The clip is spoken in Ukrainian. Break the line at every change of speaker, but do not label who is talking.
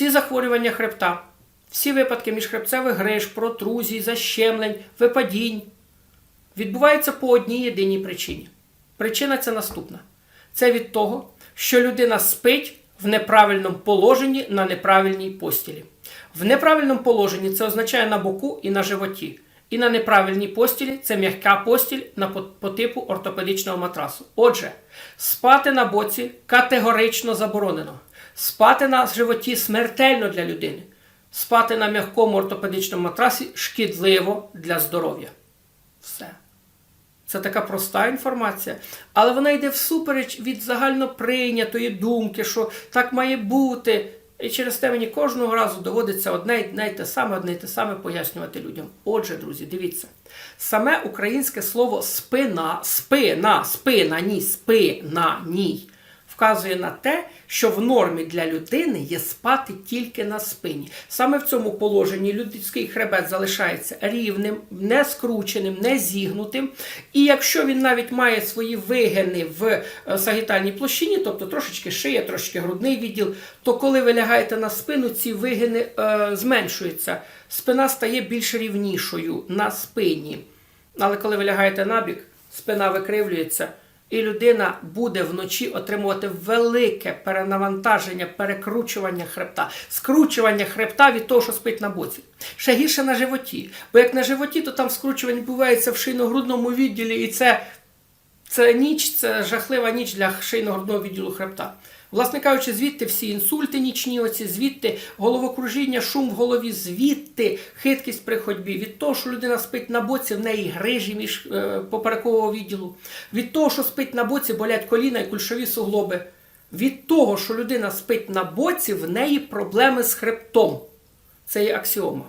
всі захворювання хребта, всі випадки міжхребцевих гриж, протрузій, защемлень, випадінь відбуваються по одній єдиній причині. Причина це наступна: це від того, що людина спить в неправильному положенні на неправильній постілі. В неправильному положенні це означає на боку і на животі. І на неправильній постілі це м'яка постіль на по, по типу ортопедичного матрасу. Отже, спати на боці категорично заборонено. Спати на животі смертельно для людини. Спати на м'якому ортопедичному матрасі шкідливо для здоров'я. Все. Це така проста інформація, але вона йде всупереч від загально прийнятої думки, що так має бути. І через те мені кожного разу доводиться одне й те саме, одне й те саме пояснювати людям. Отже, друзі, дивіться, саме українське слово спина, спина, спина, ні, спина, ні вказує на те, що в нормі для людини є спати тільки на спині. Саме в цьому положенні людський хребет залишається рівним, не скрученим, не зігнутим. І якщо він навіть має свої вигини в е, сагітальній площині, тобто трошечки шия, трошечки грудний відділ, то коли ви лягаєте на спину, ці вигини е, зменшуються. Спина стає більш рівнішою на спині. Але коли ви лягаєте набік, спина викривлюється. І людина буде вночі отримувати велике перенавантаження, перекручування хребта, скручування хребта від того, що спить на боці. Ще гірше на животі. Бо як на животі, то там скручування відбувається в шийно-грудному відділі, і це, це ніч, це жахлива ніч для шийно-грудного відділу хребта. Власне кажучи, звідти всі інсульти нічні, оці, звідти головокружіння, шум в голові, звідти хиткість при ходьбі, від того, що людина спить на боці, в неї грижі між е, поперекового відділу, від того, що спить на боці, болять коліна і кульшові суглоби, від того, що людина спить на боці, в неї проблеми з хребтом. Це є аксіома.